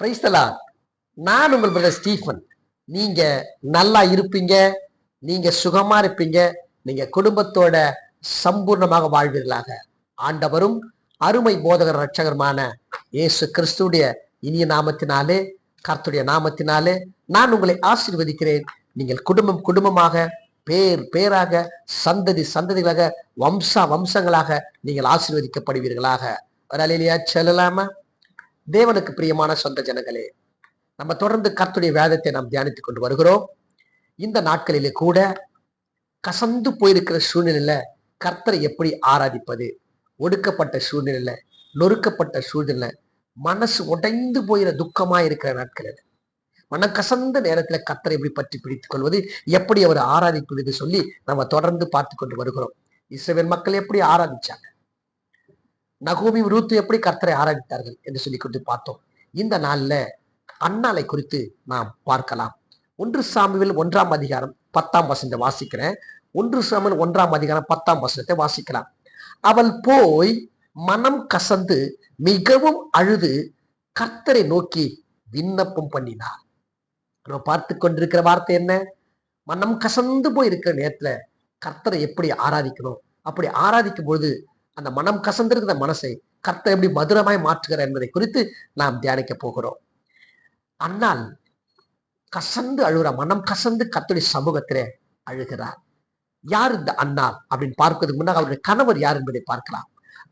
பிரைஸ்தலா நான் உங்கள் brother Stephen. நீங்க நல்லா இருப்பீங்க நீங்க சுகமா இருப்பீங்க நீங்க குடும்பத்தோட சம்பூர்ணமாக வாழ்வீர்களாக. ஆண்டவரும் அருமை போதகர் ரட்சகருமான இயேசு கிறிஸ்துடைய இனிய நாமத்தினாலே கர்த்துடைய நாமத்தினாலே நான் உங்களை ஆசீர்வதிக்கிறேன். நீங்கள் குடும்பம் குடும்பமாக பேர் பேராக சந்ததி சந்ததிகளாக வம்சா வம்சங்களாக நீங்கள் ஆசீர்வதிக்கப்படுவீர்களாக. ஒரு அலையிலையா செல்லலாமா? தேவனுக்கு பிரியமான சொந்த ஜனங்களே நம்ம தொடர்ந்து கர்த்துடைய வேதத்தை நாம் தியானித்துக் கொண்டு வருகிறோம். இந்த நாட்களிலே கூட கசந்து போயிருக்கிற சூழ்நிலையில கர்த்தரை எப்படி ஆராதிப்பது? ஒடுக்கப்பட்ட சூழ்நிலையில நொறுக்கப்பட்ட சூழ்நிலை மனசு உடைந்து போயிற துக்கமா இருக்கிற நாட்களில் மனம் கசந்த நேரத்துல கர்த்தரை எப்படி பற்றி பிடித்துக் கொள்வது? எப்படி அவர் ஆராதிப்பது சொல்லி நம்ம தொடர்ந்து பார்த்து கொண்டு வருகிறோம். இஸ்ரேல் மக்கள் எப்படி ஆராதிச்சாங்க? நகோமி ரூத்து எப்படி கர்த்தரை ஆராதித்தார்கள் என்று சொல்லி கொடுத்து பார்த்தோம். இந்த நாளில் அன்னாலை குறித்து நாம் பார்க்கலாம். ஒன்று சாமியில் ஒன்றாம் அதிகாரம் பத்தாம் வசனத்தை வாசிக்கிறேன். ஒன்று சாமியில் ஒன்றாம் அதிகாரம் பத்தாம் வசனத்தை வாசிக்கலாம். அவள் போய் மனம் கசந்து மிகவும் அழுது கர்த்தரை நோக்கி விண்ணப்பம் பண்ணினார் நம்ம பார்த்து கொண்டிருக்கிற வார்த்தை என்ன? மனம் கசந்து போய் இருக்கிற நேரத்துல கர்த்தரை எப்படி ஆராதிக்கணும்? அப்படி ஆராதிக்கும் பொழுது அந்த மனம் கசந்திருக்கிற மனசை கர்த்தர் எப்படி மதுரமாய் மாற்றுகிறார் என்பதை குறித்து நாம் தியானிக்க போகிறோம். அன்னால் கசந்து அழுகிற மனம் கசந்து கர்த்தருடைய சமூகத்திலே அழுகிறார். யார் இந்த அண்ணால் அப்படின்னு பார்க்கிறதுக்கு முன்னாக அவருடைய கணவர் யார் என்பதை பார்க்கலாம்.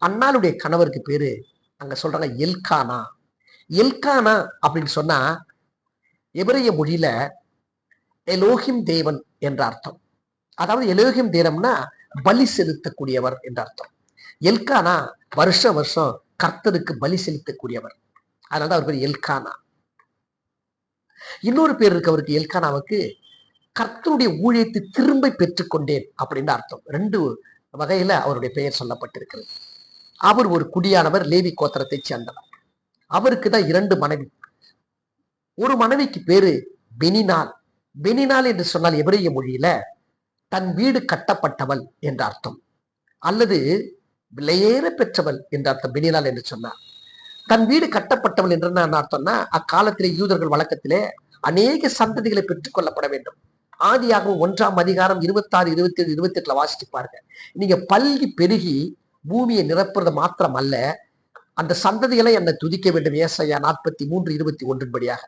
அண்ணாளுடைய கணவருக்கு பேரு அங்க சொல்றாங்க எல்கானா. எல்கானா அப்படின்னு சொன்னா எபிரைய மொழியில எலோகிம் தேவன் என்ற அர்த்தம். அதாவது எலோகிம் தேவம்னா பலி செலுத்தக்கூடியவர் என்ற அர்த்தம். எல்கானா வருஷம் வருஷம் கர்த்தருக்கு பலி செலுத்தக்கூடியவர். அதனால அவர் பேர் எல்கானா. இன்னொரு பேர் இருக்கு அவருக்கு எல்கானாவுக்கு கர்த்தருடைய ஊழியத்தை திரும்ப பெற்றுக்கொண்டேன் அப்படின்னு அர்த்தம். ரெண்டு வகையில அவருடைய பெயர் சொல்லப்பட்டிருக்கிறது. அவர் ஒரு குடியானவர் லேவி கோத்திரத்தை சேர்ந்தவர். அவருக்கு தான் இரண்டு மனைவி. ஒரு மனைவிக்கு பேரு பெனினால். பெனினால் என்று சொன்னால் எபிரேய மொழியில தன் வீடு கட்டப்பட்டவள் என்ற அர்த்தம். அல்லது விலையேற பெற்றவள் என்று அர்த்தம். பெனினால் என்று சொன்னார் தன் வீடு கட்டப்பட்டவள் என்று நான் அர்த்தம்னா அக்காலத்திலே யூதர்கள் வழக்கத்திலே அநேக சந்ததிகளை பெற்றுக் கொள்ளப்பட வேண்டும். ஆதியாகவும் ஒன்றாம் அதிகாரம் இருபத்தாறு இருபத்தி ஏழு இருபத்தி எட்டுல வாசிச்சு பாருங்க. நீங்க பல்கி பெருகி பூமியை நிரப்புறது மாத்திரம் அல்ல அந்த சந்ததிகளை என்னை துதிக்க வேண்டும். ஏசையா நாற்பத்தி மூன்று இருபத்தி ஒன்றின்படியாக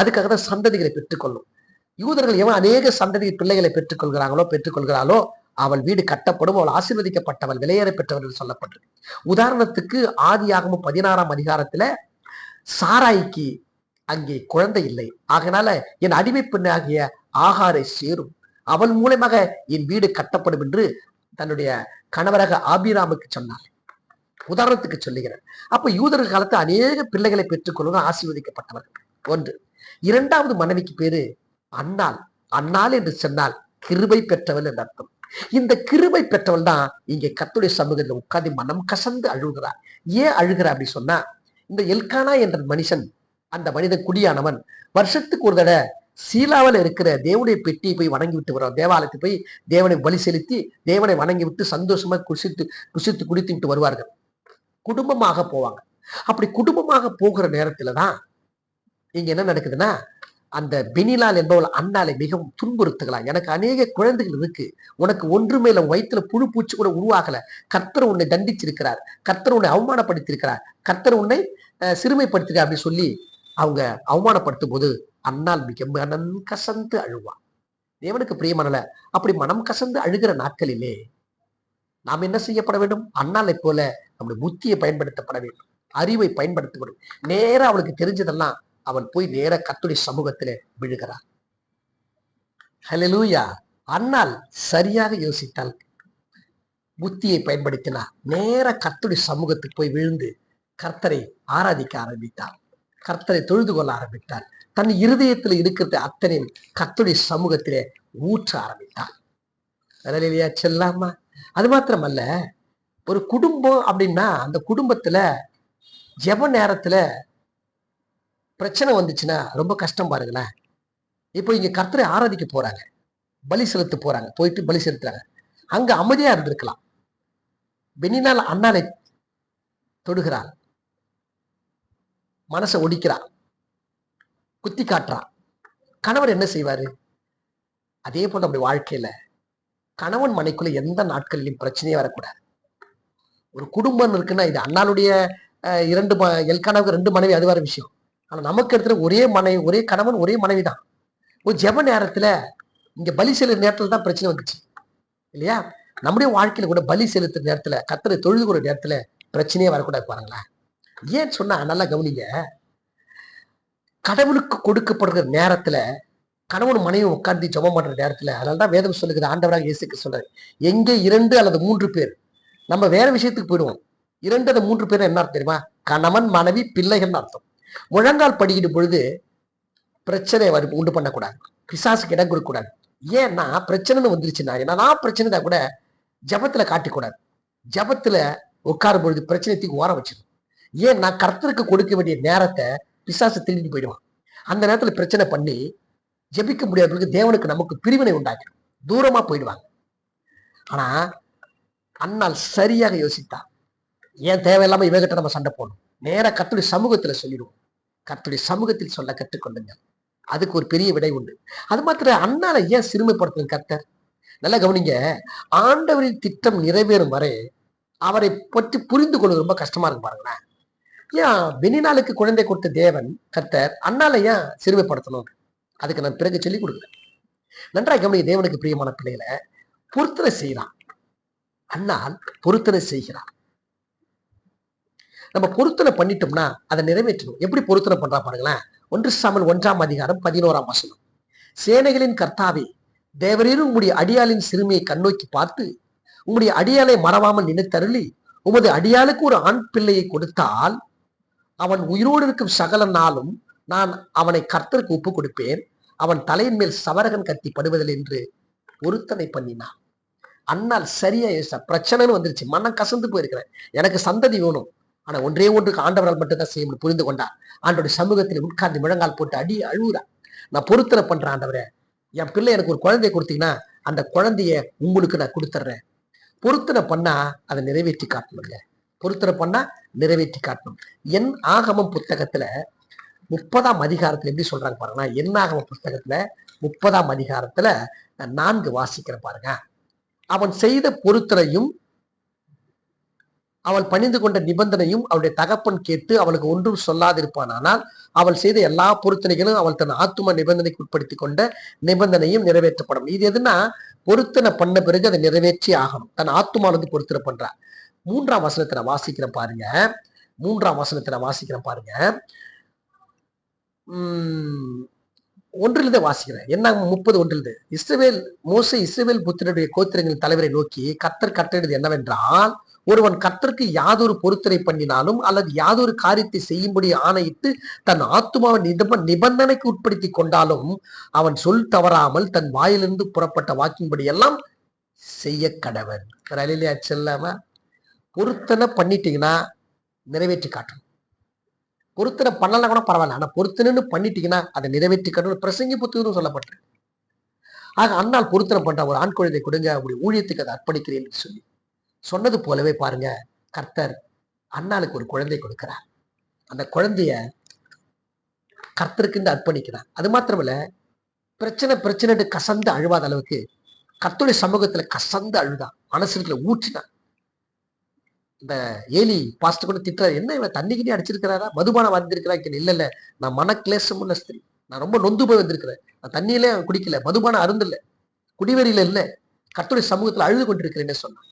அதுக்காக தான் சந்ததிகளை பெற்றுக்கொள்ளும். யூதர்கள் எவன் அநேக சந்ததி பிள்ளைகளை பெற்றுக்கொள்கிறாங்களோ பெற்றுக்கொள்கிறாளோ அவள் வீடு கட்டப்படும் அவள் ஆசீர்வதிக்கப்பட்டவள் விலையேற பெற்றவள் என்று சொல்லப்பட்டிருக்கு உதாரணத்துக்கு ஆதியாகமும் பதினாறாம் அதிகாரத்துல சாராய்க்கு அங்கே குழந்தை இல்லை. ஆகனால என் அடிமை பெண்ணாகிய ஆகாரை சேரும். அவள் மூலமாக என் வீடு கட்டப்படும் என்று தன்னுடைய கணவராக ஆபிராமுக்கு சொன்னார். உதாரணத்துக்கு சொல்லுகிறேன். அப்ப யூதர்கள் காலத்து அநேக பிள்ளைகளை பெற்றுக்கொள்வது ஆசீர்வதிக்கப்பட்டவர்கள் ஒன்று. இரண்டாவது மனைவிக்கு பேரு அன்னாள். அன்னாள் என்று சொன்னால் கிருபை பெற்றவள் என்று அர்த்தம். இந்த கிருபை பெற்றவள் தான் இங்க கத்துடைய சமூகத்தில் உட்காந்து மனம் கசந்து அழுகிறார். ஏன் அழுகிறார் அப்படி சொன்னா இந்த எல்கானா என்ற மனுஷன் அந்த மனிதன் குடியானவன் வருஷத்துக்கு ஒரு தடவை சீலாவில் இருக்கிற தேவனுடைய பெட்டியை போய் வணங்கி விட்டு வருவான் தேவாலயத்துக்கு போய் தேவனை பலி செலுத்தி தேவனை வணங்கி விட்டு சந்தோஷமா குசித்து குசித்து குடித்து விட்டு வருவார்கள். குடும்பமாக போவாங்க. அப்படி குடும்பமாக போகிற நேரத்துல தான் இங்க என்ன நடக்குதுன்னா அந்த பெனிலால் என்பவள் அண்ணாலை மிகவும் துன்புறுத்துகலாம் எனக்கு அநேக குழந்தைகள் இருக்கு. உனக்கு ஒன்று மேல வயிற்றுல புழு பூச்சி கூட உருவாகல. கர்த்தர் உன்னை தண்டிச்சிருக்கிறார். கர்த்தர் உன்னை அவமானப்படுத்தியிருக்கிறார். கர்த்தர் உன்னை சிறுமைப்படுத்திருக்கார் அப்படின்னு சொல்லி அவங்க அவமானப்படுத்தும் போது அண்ணால் மிக மனம் கசந்து அழுவான் தேவனுக்கு பிரியமானல அப்படி மனம் கசந்து அழுகிற நாட்களிலே நாம் என்ன செய்யப்பட வேண்டும்? அண்ணாலை போல நம்முடைய புத்தியை பயன்படுத்தப்பட வேண்டும். அறிவை பயன்படுத்தப்படும் நேராக அவளுக்கு தெரிஞ்சதெல்லாம் அவன் போய் நேர கத்துடைய சமூகத்திலே விழுகிறான். ஹalleluya அண்ணால் சரியாக யோசித்தால் புத்தியை பயன்படுத்தினார். நேர கர்த்தருடைய சமூகத்துக்கு போய் விழுந்து கர்த்தரை ஆராதிக்க ஆரம்பித்தார். கர்த்தரை தொழுது கொள்ள ஆரம்பித்தார். தன் இருதயத்தில் இருக்கிறது அத்தனையும் கர்த்தருடைய சமூகத்திலே ஊற்ற ஆரம்பித்தார். ஹalleluya செல்லாமா? அது மாத்திரமல்ல ஒரு குடும்பம் அப்படின்னா அந்த குடும்பத்துல ஜெப நேரத்துல பிரச்சனை வந்துச்சுன்னா ரொம்ப கஷ்டம் பாருங்களேன். இப்போ இங்கே கர்த்தரை ஆராதிக்க போகிறாங்க பலி செலுத்த போறாங்க. போயிட்டு பலி செலுத்துறாங்க. அங்கே அமைதியாக இருந்திருக்கலாம். பெனினால் அண்ணாலை தொடுகிறாள். மனசை ஒடிக்கிறாள். குத்தி காட்டுறான் கணவர் என்ன செய்வார்? அதே போல் நம்முடைய வாழ்க்கையில் கணவன் மனைக்குள்ள எந்த நாட்களிலும் பிரச்சனையே வரக்கூடாது. ஒரு குடும்பம் இருக்குன்னா இது அண்ணாளுடைய இரண்டு ம- எல்கானாவுக்கு ரெண்டு மனைவி அது வேற விஷயம். ஆனால் நமக்கு எடுத்துற ஒரே மனைவி ஒரே கணவன் ஒரே மனைவி தான் ஒரு ஜெப நேரத்தில் இங்கே பலி செலுத்த நேரத்தில் தான் பிரச்சனை வந்துச்சு. இல்லையா? நம்முடைய வாழ்க்கையில் கூட பலி செலுத்துற நேரத்தில் கத்தரை தொழுது கூட நேரத்தில் பிரச்சனையே வரக்கூடாது பாருங்களேன். ஏன் சொன்னால் நல்லா கவனிங்க. கடவுளுக்கு கொடுக்கப்படுகிற நேரத்தில் கணவன் மனைவி உட்கார்ந்து ஜெபம் பண்ற நேரத்துல அதனால தான் வேதம் சொல்லுகிறது ஆண்டவராக இயேசுக்கு சொல்றாரு. எங்கே இரண்டு அல்லது மூன்று பேர்? நம்ம வேற விஷயத்துக்கு போயிடுவோம். இரண்டு அல்லது மூன்று பேர் என்ன அர்த்தம் தெரியுமா? கணவன் மனைவி பிள்ளைகள்னு அர்த்தம். முழங்கால் படிக்கிடும் பொழுது பிரச்சனை உண்டு பண்ணக்கூடாது. பிசாசுக்கு இடம் கொடுக்கக்கூடாது. ஏன்னா பிரச்சனைன்னு வந்துருச்சுன்னா ஏன்னா நான் பிரச்சனை தான் கூட ஜபத்துல காட்டிக்கூடாது. ஜபத்துல உட்காரும் பொழுது பிரச்சனைத்துக்கு ஓர வச்சிடும் ஏன்னா கர்த்தருக்கு கொடுக்க வேண்டிய நேரத்தை பிசாசு திரும்பி போயிடுவான். அந்த நேரத்துல பிரச்சனை பண்ணி ஜெபிக்க முடியாதவர்களுக்கு தேவனுக்கு நமக்கு பிரிவினை உண்டாக்கிடும். தூரமா போயிடுவாங்க. ஆனா அண்ணால் சரியாக யோசித்தா ஏன் தேவையில்லாம இவகிட்ட நம்ம சண்டை போடணும். நேரா கத்துடைய சமூகத்துல சொல்லிடுவோம். கர்த்தருடைய சமூகத்தில் சொல்ல கற்றுக்கொள்ளுங்கள். அதுக்கு ஒரு பெரிய விடை உண்டு. அது மாத்திர அண்ணால ஏன் சிறுமைப்படுத்தணும் கர்த்தர்? நல்லா கவனிங்க. ஆண்டவரின் திட்டம் நிறைவேறும் வரை அவரை பற்றி புரிந்து கொள்வது ரொம்ப கஷ்டமா இருக்கு பாருங்களேன். ஏன் பெனினாலுக்கு குழந்தை கொடுத்த தேவன் கர்த்தர் அண்ணால ஏன் சிறுமைப்படுத்தணும்? அதுக்கு நான் பிறகு சொல்லி கொடுக்குறேன். நன்றாக கவனிக்க தேவனுக்கு பிரியமான பிள்ளைகளை பொருத்தனை செய்கிறான். அண்ணால் பொருத்தனை செய்கிறான். நம்ம பொருத்தனை பண்ணிட்டோம்னா அதை நிறைவேற்றணும். எப்படி பொருத்தனை பண்றா பாருங்களேன். ஒன்று சாமல் ஒன்றாம் அதிகாரம் பதினோராம் வசனம். சேனைகளின் கர்த்தாவே தேவரீரும் உங்களுடைய அடியாளின் சிறுமியை கண்ணோக்கி பார்த்து உங்களுடைய அடியாளை மறவாமல் நினைத்தருளி உமது அடியாளுக்கு ஒரு ஆண் பிள்ளையை கொடுத்தால் அவன் உயிரோடு இருக்கும் சகல நாளும் நான் அவனை கர்த்தருக்கு ஒப்பு கொடுப்பேன். அவன் தலையின் மேல் சவரகன் கத்தி படுவதில் என்று பொருத்தனை பண்ணினான். அண்ணால் சரியா பிரச்சனைன்னு வந்துருச்சு. மனம் கசந்து போயிருக்கிறேன். எனக்கு சந்ததி வேணும். ஆனா ஒன்றே ஒன்றுக்கு ஆண்டவரால் மட்டும்தான் செய்ய முடியும் புரிந்து கொண்டார். ஆண்டோடைய சமூகத்தில் உட்கார்ந்து முழங்கால் போட்டு அடி அழுகுறா நான் பொருத்தனை பண்றேன் ஆண்டவரே. என் பிள்ளை எனக்கு ஒரு குழந்தைய கொடுத்தீங்கன்னா அந்த குழந்தைய உங்களுக்கு நான் கொடுத்துட்றேன். பொருத்தனை பண்ணா அதை நிறைவேற்றி காட்டணுங்க பொருத்தனை பண்ணா நிறைவேற்றி காட்டணும். என் ஆகமம் புத்தகத்துல முப்பதாம் அதிகாரத்துல எப்படி சொல்றாங்க பாருங்கன்னா என் ஆகம புஸ்தகத்துல முப்பதாம் அதிகாரத்துல நான் நான்கு வாசிக்கிறேன் பாருங்க. அவன் செய்த பொருத்தனையும் அவள் பணிந்து கொண்ட நிபந்தனையும் அவளுடைய தகப்பன் கேட்டு அவளுக்கு ஒன்றும் சொல்லாதிருப்பானால் அவள் செய்த எல்லா பொருத்தனைகளும் அவள் தன் ஆத்தும நிபந்தனைக்கு உட்படுத்தி கொண்ட நிபந்தனையும் நிறைவேற்றப்படும். இது எதுனா பொருத்தனை பண்ண பிறகு அதை நிறைவேற்றி ஆகணும். தன் ஆத்துமானது பொருத்தனை பண்றா மூன்றாம் வசனத்துல வாசிக்கிற வாசிக்கிறேன் பாருங்க. மூன்றாம் வசனத்துல வாசிக்கிற வாசிக்கிறேன் பாருங்க. உம் ஒன்றிலிருந்து வாசிக்கிறேன். என்ன முப்பது ஒன்றிலிருந்து? இஸ்ரேல் மோசே இஸ்ரேல் புத்திரனுடைய கோத்திரங்களின் தலைவரை நோக்கி கத்தர் கட்டளையிடுவது என்னவென்றால் ஒருவன் கத்தருக்கு யாதொரு பொருத்தனை பண்ணினாலும் அல்லது யாதொரு காரியத்தை செய்யும்படி ஆணையிட்டு தன் ஆத்மாவை நிப நிபந்தனைக்கு உட்படுத்தி கொண்டாலும் அவன் சொல் தவறாமல் தன் வாயிலிருந்து புறப்பட்ட வாக்கின்படி எல்லாம் செய்ய கடவன். ரலிலியா செல்லாம பொருத்தனை பண்ணிட்டீங்கன்னா நிறைவேற்றி காட்டணும். பொருத்தனை பண்ணலாம் கூட பரவாயில்ல. ஆனா பொருத்தனைன்னு பண்ணிட்டீங்கன்னா அதை நிறைவேற்றி காட்டணும். பிரசங்கி புத்தகம் சொல்லப்பட்டிருக்கு. ஆக அண்ணால் பொருத்தனை பண்ற. ஒரு ஆண் குழந்தை கொடுங்க. அப்படி ஊழியத்துக்கு அதை அர்ப்பணிக்கிறேன் சொல்லி. சொன்னது போலவே பாருங்க கர்த்தர் அண்ணாளுக்கு ஒரு குழந்தை கொடுக்கிறார். அந்த குழந்தைய கர்த்தருக்கு அர்ப்பணிக்கிறார். அது மாத்திரமல்ல பிரச்சனை பிரச்சனை கசந்து அழுவாத அளவுக்கு கர்த்தருடைய சமூகத்துல கசந்து அழுதான் மனசுல ஊற்றினான் இந்த ஏலி பாஸ்ட் கூட திட்டுறாரு என்ன இவன் தண்ணிக்கிட்டே அடிச்சிருக்கிறாரா? மதுபானம் வந்திருக்கிறா இல்ல இல்ல நான் மன கிளேசம் உள்ள நான் ரொம்ப நொந்து போய் வந்திருக்கிறேன். நான் தண்ணியிலே குடிக்கல மதுபானம் அருந்தில்ல குடிவெறியில இல்ல. கர்த்தருடைய சமூகத்துல அழுது கொண்டிருக்கிறேன்னு சொன்னான்.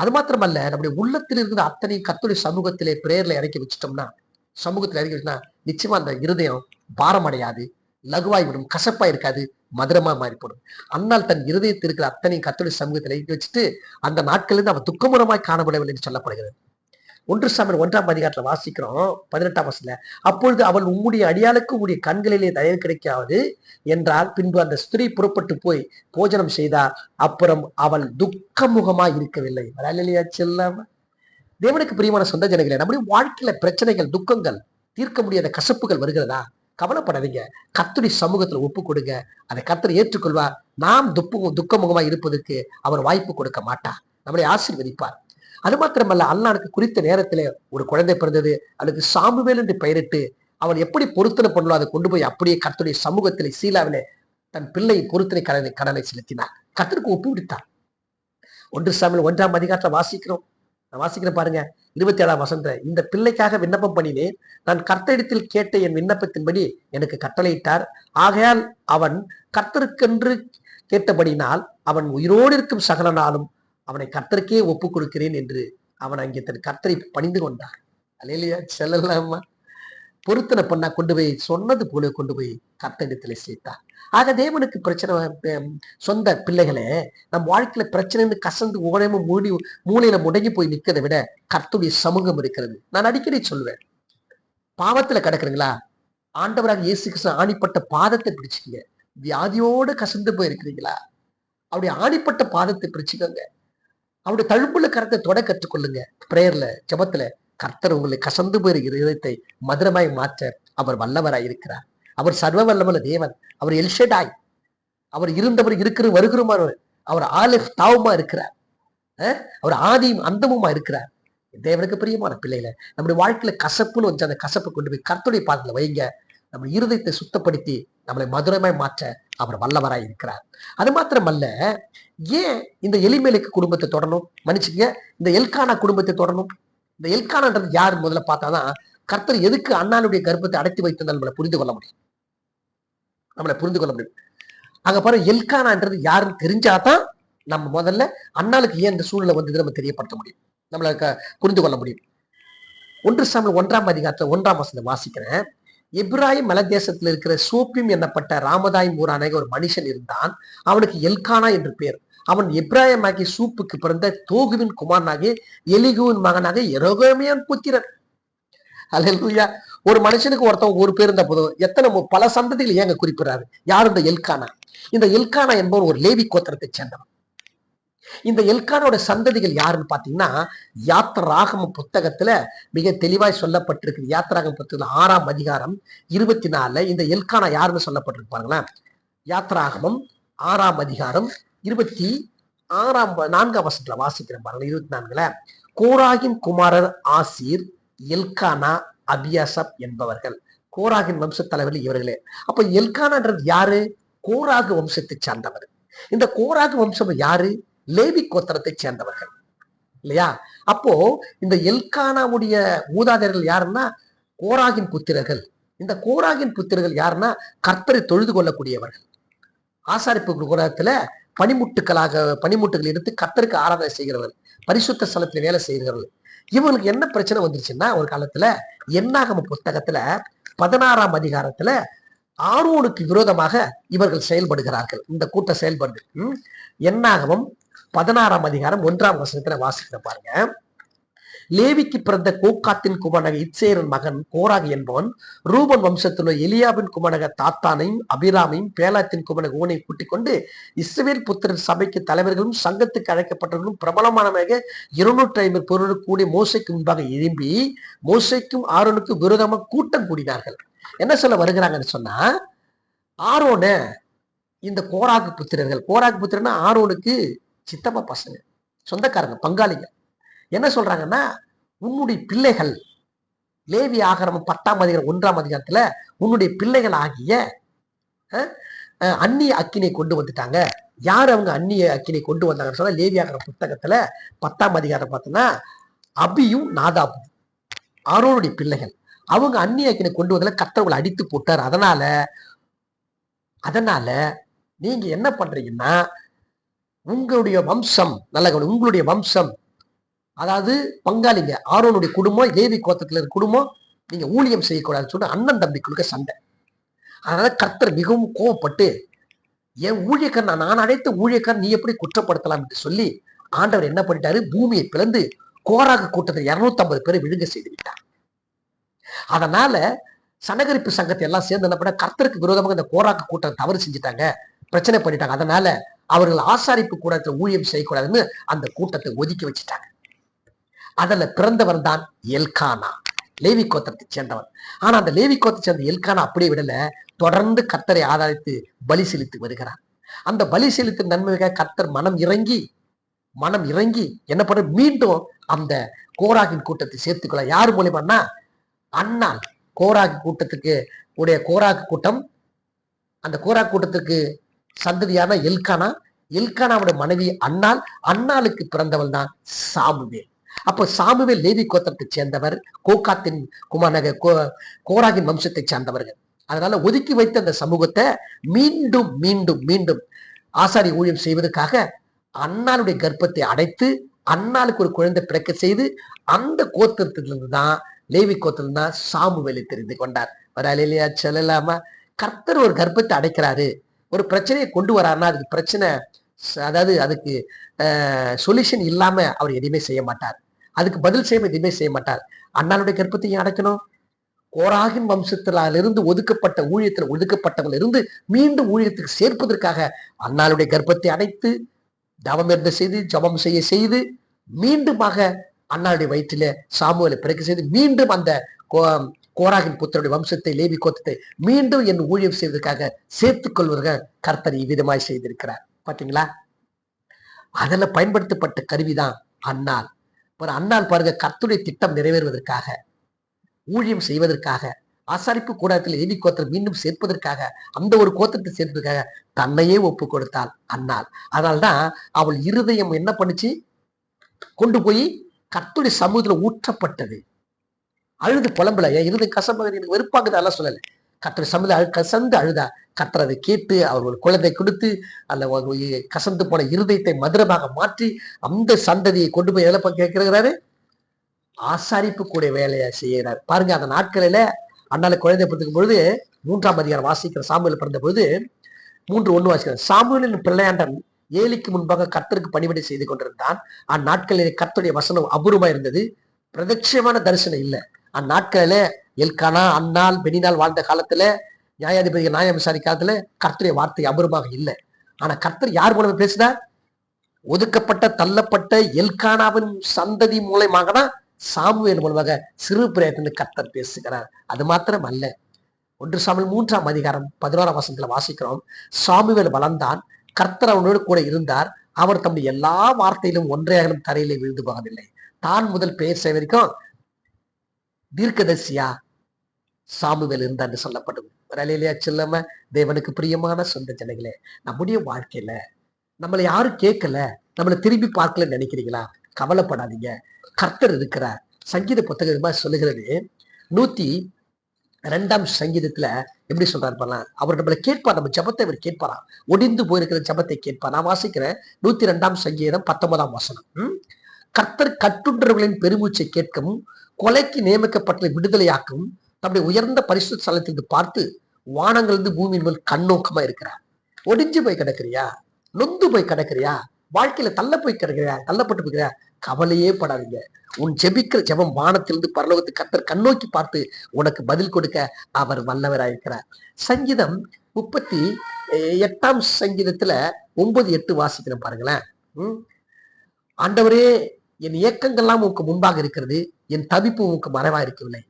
அது மாத்திரமல்ல நம்முடைய உள்ளத்தில் இருக்கிற அத்தனை கர்த்தருடைய சமூகத்திலே பிரேயர்ல இறக்கி வச்சிட்டோம்னா சமூகத்துல இறக்கி வச்சுனா நிச்சயமா அந்த இருதயம் பாரம் அடையாது லகுவாய் விடும் கசப்பா இருக்காது மதுரமா மாறிப்படும். அன்னால் தன் இருதயத்தில் இருக்கிற அத்தனை கர்த்தருடைய சமூகத்தில் இறக்கி வச்சுட்டு அந்த நாட்களிலிருந்து அவன் துக்கமுறமாய் காணப்படவில்லை என்று சொல்லப்படுகிறது. ஒன்று சாமியர் ஒன்றாம் அதிகாரத்துல வாசிக்கிறோம் பதினெட்டாம் வசதியில் அப்பொழுது அவள் உம்முடைய அடியாளுக்கு உடைய கண்களிலே தயவு கிடைக்காது என்றால் பின்பு அந்த ஸ்திரீ புறப்பட்டு போய் போஜனம் செய்தார். அப்புறம் அவள் துக்கமுகமாய் இருக்கவில்லை. வரலையா செல்லாம தேவனுக்கு பிரியமான சொந்த ஜனங்களே நம்முடைய வாழ்க்கையில பிரச்சனைகள் துக்கங்கள் தீர்க்க முடியாத கசப்புகள் வருகிறதா? கவலைப்படாதீங்க. கத்துடி சமூகத்துல ஒப்பு கொடுங்க. அதை கத்தரை ஏற்றுக்கொள்வார். நாம் துப்பு துக்கமுகமா இருப்பதற்கு அவர் வாய்ப்பு கொடுக்க மாட்டார். நம்மளை ஆசீர்வதிப்பார். அது மாத்திரமல்ல அல்லானுக்கு குறித்த நேரத்தில் ஒரு குழந்தை பிறந்தது அதுக்கு சாமுவேல் என்று பெயரிட்டு அவன் எப்படி பொருத்தனை பண்ணலோ அதை கொண்டு போய் அப்படியே கர்த்தருடைய சமூகத்திலே சீலாவிலே தன் பிள்ளை பொருத்தனை கடனை கடனை செலுத்தினார் கர்த்தருக்கு ஒப்பு விடுத்தார் ஒன்று சாமியில் ஒன்றாம் அதிகாரத்தை வாசிக்கிறோம். நான் வாசிக்கிறேன் பாருங்க. இருபத்தி ஏழாம் வசந்த. இந்த பிள்ளைக்காக விண்ணப்பம் பண்ணினேன். நான் கர்த்தரிடத்தில் கேட்ட என் விண்ணப்பத்தின்படி எனக்கு கட்டளையிட்டார். ஆகையால் அவன் கர்த்தருக்கென்று கேட்டபடினால் அவன் உயிரோடு இருக்கும் சகல நாளும் அவனை கர்த்தருக்கே ஒப்பு கொடுக்கிறேன் என்று அவன் அங்கே தன் கர்த்தரை பணிந்து கொண்டான். அலையிலையா செல்லலாமா? பொருத்தனை பண்ணா கொண்டு போய் சொன்னது போல கொண்டு போய் கர்த்தரிடத்துல சேர்த்தார் ஆக தேவனுக்கு பிரச்சனை சொந்த பிள்ளைகளை நம் வாழ்க்கையில பிரச்சனைன்னு கசந்து ஓரமும் மூடி மூலையில முடங்கி போய் நிற்கிறத விட கர்த்துடைய சமூகம் இருக்கிறது. நான் அடிக்கடி சொல்லுவேன் பாவத்துல கிடக்குறீங்களா? ஆண்டவராக இயேசு கிருஷ்ண ஆணிப்பட்ட பாதத்தை பிடிச்சிக்கங்க. வியாதியோடு கசந்து போயிருக்கிறீங்களா? அவருடைய ஆணிப்பட்ட பாதத்தை பிடிச்சுக்கோங்க. அவருடைய தழும்புல கரத்தை தொட கற்றுக்கொள்ளுங்க. பிரேயர்ல ஜபத்துல கர்த்தர் உங்களை கசந்து போயிருக்கிற இதயத்தை மதுரமாய் மாற்ற அவர் வல்லவராய் இருக்கிறார். அவர் சர்வ வல்லமல்ல தேவன். அவர் எல்ஷடாய் அவர் இருந்தவர் இருக்கிற வருகிறவர் அவர்? ஆலிஃப் தாவுமா இருக்கிறார். அவர் ஆதியும் அந்தமுமா இருக்கிறார். தேவனுக்கு பிரியமான பிள்ளைகள நம்முடைய வாழ்க்கையில கசப்புன்னு வந்து அந்த கசப்பை கொண்டு போய் கர்த்துடைய பாதத்துல வைங்க. நம்ம இருதயத்தை சுத்தப்படுத்தி நம்மளை மதுரமாய் மாற்ற அவர் வல்லவராய் இருக்கிறார். அது மாத்திரமல்ல ஏன் இந்த எலிமேலுக்கு குடும்பத்தை தொடரணும் மன்னிச்சுங்க இந்த எல்கானா குடும்பத்தை தொடரணும் இந்த எல்கானான்றது யார் முதல்ல பார்த்தாதான் கர்த்தர் எதுக்கு அண்ணாளுடைய கர்ப்பத்தை அடைத்து வைத்திருந்தால் நம்மளை புரிந்து கொள்ள முடியும்? நம்மளை புரிந்து கொள்ள முடியும். அங்க பாருங்க எல்கானான்றது யாருன்னு தெரிஞ்சாதான் நம்ம முதல்ல அண்ணாளுக்கு ஏன் இந்த சூழ்நிலை வந்தது நம்ம தெரியப்படுத்த முடியும்? நம்மளை புரிந்து கொள்ள முடியும். ஒன்று சாமியில் ஒன்றாம் அதிகாரத்துல ஒன்றாம் வசனத்தை வாசிக்கிறேன். இப்ராஹிம் மலதேசத்தில் இருக்கிற சூப்பிம் என்னப்பட்ட ராமதாய் ஊரான ஒரு மனுஷன் இருந்தான். அவனுக்கு எல்கானா என்று பேர். அவன் இப்ராஹிம் ஆகி சூப்புக்கு பிறந்த தோகுவின் குமாரனாகிய எலிகுவின் மகனாக எரோகமியான் புத்திரன். அல்லேலூயா ஒரு மனுஷனுக்கு ஒருத்தவங்க ஒரு பேர் இருந்த போதும். எத்தனை பல சந்ததிகள் ஏங்க குறிப்பிடுறாரு? யார் இந்த எல்கானா? இந்த எல்கானா என்பவர் ஒரு லேவி கோத்திரத்தை சேர்ந்தவன் இந்த எல்கானோட சந்ததிகள் யாருன்னு பாத்தீங்கன்னா யாத்திராகம புத்தகத்துல மிக தெளிவாய் சொல்லப்பட்டிருக்கு யாத்திராகம புத்தகத்துல ஆறாம் அதிகாரம் இருபத்தி நாலுல இந்த எல்கானா யாருன்னு சொல்லப்பட்டிருக்கு பாருங்களேன். யாத்திராகமம் ஆறாம் அதிகாரம் இருபத்தி ஆறாம் நான்காம் வருஷத்துல வாசிக்கிறேன் பாருங்க இருபத்தி நான்குல கோராகின் குமாரர் ஆசீர் எல்கானா அபியாசப் என்பவர்கள். கோராகின் வம்ச தலைவர்கள் இவர்களே. அப்ப எல்கானான்றது யாரு? கோராகு வம்சத்தை சார்ந்தவர். இந்த கோராகு வம்சம் யாரு? லேவி கோத்திரத்தை சேர்ந்தவர்கள். இல்லையா? அப்போ இந்த எல்கானாவுடைய மூதாதையர்கள் யாருன்னா? கோராகின் புத்திரர்கள். இந்த கோராகின் புத்திரர்கள் யாருன்னா? கர்த்தரை தொழுது கொள்ளக்கூடியவர்கள். ஆசாரிப்பு குணத்துல பனிமுட்டுக்களாக பனிமுட்டுகள் எடுத்து கர்த்தருக்கு ஆராதனை செய்கிறவர்கள் பரிசுத்த ஸ்தலத்தில் வேலை செய்கிறவர்கள். இவங்களுக்கு என்ன பிரச்சனை வந்துருச்சுன்னா ஒரு காலத்துல என்னாகம புத்தகத்துல பதினாறாம் அதிகாரத்துல ஆரோனுக்கு விரோதமாக இவர்கள் செயல்படுகிறார்கள். இந்த கூட்டம் செயல்படுது. என்னாகவும் பதினாறாம் அதிகாரம் ஒன்றாம் வசனத்துல வாசிக்கிற பாருங்க. லேவிக்கு பிறந்த கோக்காத்தின் குமனக இச்சேரன் மகன் கோராகி என்பவன் ரூபன் வம்சத்தில் எலியாவின் குமனக தாத்தானையும் அபிராமையும் பேலாத்தின் குமாரக ஊனை கூட்டிக் கொண்டு இஸ்ரவேல் புத்திரர் சபைக்கு தலைவர்களும் சங்கத்துக்கு அழைக்கப்பட்டவர்களும் பிரபலமானமாக இருநூற்றி ஐம்பது பொருள் கூடி மோசைக்கு முன்பாக எழும்பி மோசைக்கும் ஆரோனுக்கும் விரோதமாக கூட்டம் கூடினார்கள். என்ன சொல்ல வருகிறாங்கன்னு சொன்னா ஆரோன இந்த கோராகு புத்திரர்கள் கோராகு புத்திரன்னா ஆரோனுக்கு சித்தப்பா பசங்க சொந்தக்காரங்க பங்காளிங்க. என்ன சொல்றாங்கன்னா உன்னுடைய பிள்ளைகள் லேவி ஆகரம் பத்தாம் அதிகாரம் ஒன்றாம் அதிகாரத்துல உன்னுடைய பிள்ளைகள் ஆகிய அந்நிய அக்கினை கொண்டு வந்துட்டாங்க. யார் அவங்க அந்நிய அக்கினை கொண்டு வந்தாங்கன்னு சொன்னா லேவி ஆகிற புத்தகத்துல பத்தாம் அதிகாரம் பார்த்தோன்னா அபியும் நாதாபும் ஆரோனுடைய பிள்ளைகள். அவங்க அந்நிய அக்கினை கொண்டு வந்ததுல கத்தவங்களை அடித்து போட்டார். அதனால அதனால நீங்க என்ன பண்றீங்கன்னா உங்களுடைய வம்சம் நல்ல உங்களுடைய வம்சம். அதாவது பங்காளிங்க ஆரோனுடைய குடும்பம் தேவி கோத்தத்தில் இருக்க குடும்பம் நீங்க ஊழியம் செய்யக்கூடாதுன்னு சொல்லி அண்ணன் தம்பிக்குள்ள சண்டை. அதனால கர்த்தர் மிகவும் கோவப்பட்டு என் ஊழியக்காரன் நான் நான் அழைத்த ஊழியக்காரன் நீ எப்படி குற்றப்படுத்தலாம்? என்று சொல்லி ஆண்டவர் என்ன பண்ணிட்டாரு? பூமியை பிளந்து கோராக கூட்டத்தில் இருநூத்தி ஐம்பது பேரை விழுங்க செய்து விட்டார். அதனால சனகரிப்பு சங்கத்தை எல்லாம் சேர்ந்து என்ன பண்ண கர்த்தருக்கு விரோதமாக இந்த கோராக கூட்டம் தவறு செஞ்சுட்டாங்க. பிரச்சனை பண்ணிட்டாங்க. அதனால அவர்கள் ஆசாரிப்பு கூடத்துல ஊழியம் செய்யக்கூடாதுன்னு அந்த கூட்டத்தை ஒதுக்கி வச்சுட்டாங்க. அதுல பிறந்தவன் தான் எல்கானா. லேவி கோத்திரத்தை சேர்ந்தவன். ஆனா அந்த லேவி கோத்தை சேர்ந்த எல்கானா அப்படியே விடல. தொடர்ந்து கத்தரை ஆதாரித்து பலி செலுத்தி வருகிறார். அந்த பலி செலுத்தும் நன்மைக்காக கத்தர் மனம் இறங்கி மனம் இறங்கி என்ன பண்ண மீண்டும் அந்த கோராகின் கூட்டத்தை சேர்த்துக்கொள்ள. யார் மூலியமானா அண்ணால் கோராகி கூட்டத்துக்கு உடைய கோராக் கூட்டம் அந்த கோராக் கூட்டத்துக்கு சந்ததியான எல்கானா எல்கானாவுடைய மனைவி அன்னாள் அன்னாளுக்கு பிறந்தவள் தான் சாமுவேல். அப்போ சாமுவேல் லேவி கோத்திரத்தை சேர்ந்தவர் கோகாத்தின் குமாரக கோராகின் வம்சத்தை சேர்ந்தவர்கள். அதனால ஒதுக்கி வைத்த அந்த சமூகத்தை மீண்டும் மீண்டும் மீண்டும் ஆசாரி ஊழியம் செய்வதற்காக அண்ணாளுடைய கர்ப்பத்தை அடைத்து அண்ணாளுக்கு ஒரு குழந்தை பிறக்க செய்து அந்த கோத்திரத்திலிருந்து தான் லேவி கோத்திரம் தான் சாமுவேலை தெரிந்து கொண்டார். வராலியா சொல்லலாமா? கர்த்தர் ஒரு கர்ப்பத்தை அடைக்கிறாரு. ஒரு பிரச்சனையை கொண்டு வராருன்னா அதுக்கு பிரச்சனை அதாவது அதுக்கு சொல்யூஷன் இல்லாம அவர் எதுவுமே செய்ய மாட்டார். அதுக்கு பதில் செய்ய எதுவுமே செய்ய மாட்டார். அண்ணாளுடைய கர்ப்பத்தையும் அடைக்கணும்? கோராகின் வம்சத்திலிருந்து ஒதுக்கப்பட்ட ஊழியத்தில் ஒதுக்கப்பட்டவர்கள் இருந்து மீண்டும் ஊழியத்துக்கு சேர்ப்பதற்காக அண்ணாளுடைய கர்ப்பத்தை அடைத்து தவம் இருந்த செய்து ஜபம் செய்ய செய்து மீண்டுமாக அண்ணாளுடைய வயிற்றில சாமுவலை பிறக்க செய்து மீண்டும் அந்த கோ- கோராகின் புத்தருடைய வம்சத்தை லேவி கோத்தத்தை மீண்டும் என் ஊழியம் செய்வதற்காக சேர்த்துக் கொள்வதற்காக கர்த்தர் இவ்விதமாய் செய்திருக்கிறார். பாத்தீங்களா? அதில் பயன்படுத்தப்பட்ட கருவிதான் அன்னால் ஒரு அன்னால் பாருங்க கர்த்துடைய திட்டம் நிறைவேறுவதற்காக ஊழியம் செய்வதற்காக ஆசாரிப்பு கூடத்தில் எதி கோத்திரம் மீண்டும் சேர்ப்பதற்காக அந்த ஒரு கோத்திரத்தை சேர்ப்பதற்காக தன்னையே ஒப்பு கொடுத்தாள் அன்னால் அதனால்தான் அவள் இருதயம் என்ன பண்ணுச்சு? கொண்டு போய் கர்த்துடைய சமூகத்தில் ஊற்றப்பட்டது. அழுது புலம்பல. என் இருந்து கசம்பகுதி எனக்கு வெறுப்பாக்குது அதெல்லாம் சொல்லல. கற்ற சமூகத்தில் அழு கசந்து அழுதா. கற்றதை கேட்டு அவர் ஒரு குழந்தை கொடுத்து அல்ல கசந்து போன இருதயத்தை மதுரமாக மாற்றி அந்த சந்ததியை கொண்டு போய் எதில் கேட்கிறாரு? ஆசாரிப்பு கூடிய வேலையை செய்கிறார். பாருங்க அந்த நாட்களில அண்ணால குழந்தை பிறக்கும் பொழுது மூன்றாம் அதிகாரம் வாசிக்கிற சாமுவில் பிறந்த பொழுது மூன்று ஒன்று வாசிக்கிறார் சாமுவேலின் பிள்ளையாண்டன் ஏலிக்கு முன்பாக கத்தருக்கு பணிவிடை செய்து கொண்டிருந்தான். அந்நாட்களிலே கத்தருடைய வசனம் அபூர்வமா இருந்தது. பிரதட்சியமான தரிசனம் இல்லை. அந்நாட்களில எல்கானா அன்னாள் பெனினால் வாழ்ந்த காலத்துல நியாயாதிபதி நியாயம் விசாரி காலத்துல கர்த்தருடைய வார்த்தை அபூர்வமாக இல்லை. ஆனா கர்த்தர் யார் மூலமா பேசுனார்? ஒதுக்கப்பட்ட தள்ளப்பட்ட எல்கானாவின் சந்ததி மூலயமாக தான் சாமுவேல் மூலமாக சிறு பிரயத்தின் கர்த்தர் பேசுகிறார். அது மாத்திரம் அல்ல. ஒன்று சாமுவேல் மூன்றாம் அதிகாரம் பதினோராம் வசனத்துல வாசிக்கிறோம். சாமுவேல் வளர்ந்தான். கர்த்தர் அவனோடு கூட இருந்தார். அவர் தம்முடைய எல்லா வார்த்தையிலும் ஒன்றையாலும் தரையிலே விழுந்து போகவில்லை. தான் முதல் பெயர் சேவரிக்கும் தீர்க்கதரிசியா? சாமுவேல் இருந்தான்னு சொல்லப்படும். ரலையிலேயா செல்லாம தேவனுக்கு பிரியமான சொந்த ஜனங்களே நம்முடைய வாழ்க்கையில நம்மளை யாரும் கேட்கல நம்மளை திரும்பி பார்க்கலன்னு நினைக்கிறீங்களா? கவலைப்படாதீங்க. கர்த்தர் இருக்கிறார். சங்கீத புத்தகம் சொல்லுகிறது. நூத்தி ரெண்டாம் சங்கீதத்துல எப்படி சொல்றாரு பாருங்க. அவர் நம்மளை கேட்பார் நம்ம ஜபத்தை அவர் கேட்பாராம். ஒடிந்து போயிருக்கிற ஜபத்தை கேட்பார். நான் வாசிக்கிறேன். நூத்தி ரெண்டாம் சங்கீதம் பத்தொன்பதாம் வசனம். கர்த்தர் கட்டுன்றவர்களின் பெருமூச்சை கேட்கவும் கொலைக்கு நியமிக்கப்பட்ட விடுதலையாக்கவும் தம்முடைய உயர்ந்த பரிசு ஸ்தலத்திற்கு பார்த்து வானங்கள்ந்து பூமியின் மேல் கண்ணோக்கமா இருக்கிறார். ஒடிஞ்சு போய் கிடக்குறியா? நொந்து போய் கிடக்குறியா? வாழ்க்கையில தள்ள போய் கிடக்குறியா? தள்ளப்பட்டு போய்க்கிறியா கவலையே படாதீங்க. உன் ஜெபிக்கிற ஜெபம் வானத்திலிருந்து பரலோகத்து கத்தர் கண்ணோக்கி பார்த்து உனக்கு பதில் கொடுக்க அவர் வல்லவராயிருக்கிறார். சங்கீதம் முப்பத்தி எட்டாம் சங்கீதத்துல ஒன்பது எட்டு வாசிக்கிறேன் பாருங்களேன். ம்? ஆண்டவரே என் இயக்கங்கள்லாம் உனக்கு முன்பாக இருக்கிறது. என் தவிப்பு உனக்கு மறைவா இருக்கவில்லை.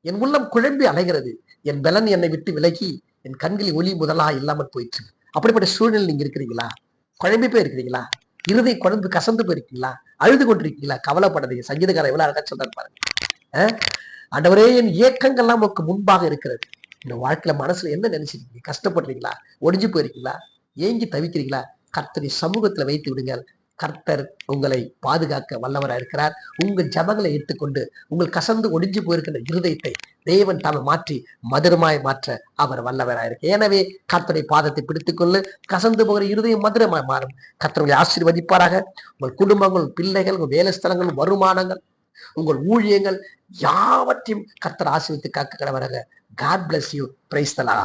என் உள்ளம் குழம்பி அலைகிறது. என் பலன் என்னை விட்டு விலகி என் கண்களில் ஒளி முதலா இல்லாமல் போயிற்று. அப்படிப்பட்ட சூழ்நிலை நீங்க இருக்கிறீங்களா? குழம்பி போய் இருக்கிறீங்களா இருதை குழம்பு கசந்து போயிருக்கீங்களா அழுது கொண்டிருக்கீங்களா கவலைப்படாதீங்க. சங்கீதக்காரர் எவ்வளவு அழகா சொல்றாரு பாருங்க. அஹ்? ஆண்டவரே என் இயக்கங்கள்லாம் உங்களுக்கு முன்பாக இருக்கிறது. இந்த வாழ்க்கையில மனசுல என்ன நினைச்சிருக்கீங்க? கஷ்டப்படுறீங்களா? ஒடிஞ்சு போயிருக்கீங்களா? ஏங்கி தவிக்கிறீங்களா? கர்த்தரை சமூகத்துல வைத்து விடுங்கள். கர்த்தர் உங்களை பாதுகாக்க வல்லவராக இருக்கிறார். உங்கள் ஜபங்களை ஏற்றுக்கொண்டு உங்கள் கசந்து ஒடிஞ்சு போயிருக்கிற இருதயத்தை தேவன் தாம மாற்றி மதுரமாய் மாற்ற அவர் வல்லவராக இருக்கு. எனவே கர்த்தருடைய பாதத்தை பிடித்துக்கொள்ளு. கசந்து போகிற இருதயம் மதுரமாய் மாறும். கர்த்தர்களை ஆசீர்வதிப்பாராக. உங்கள் குடும்பங்கள் பிள்ளைகள் உங்கள் வேலை ஸ்தலங்கள் வருமானங்கள் உங்கள் ஊழியங்கள் யாவற்றையும் கர்த்தர் ஆசீர்வித்து காக்க கடவராக. God bless you பிரைஸ்தலா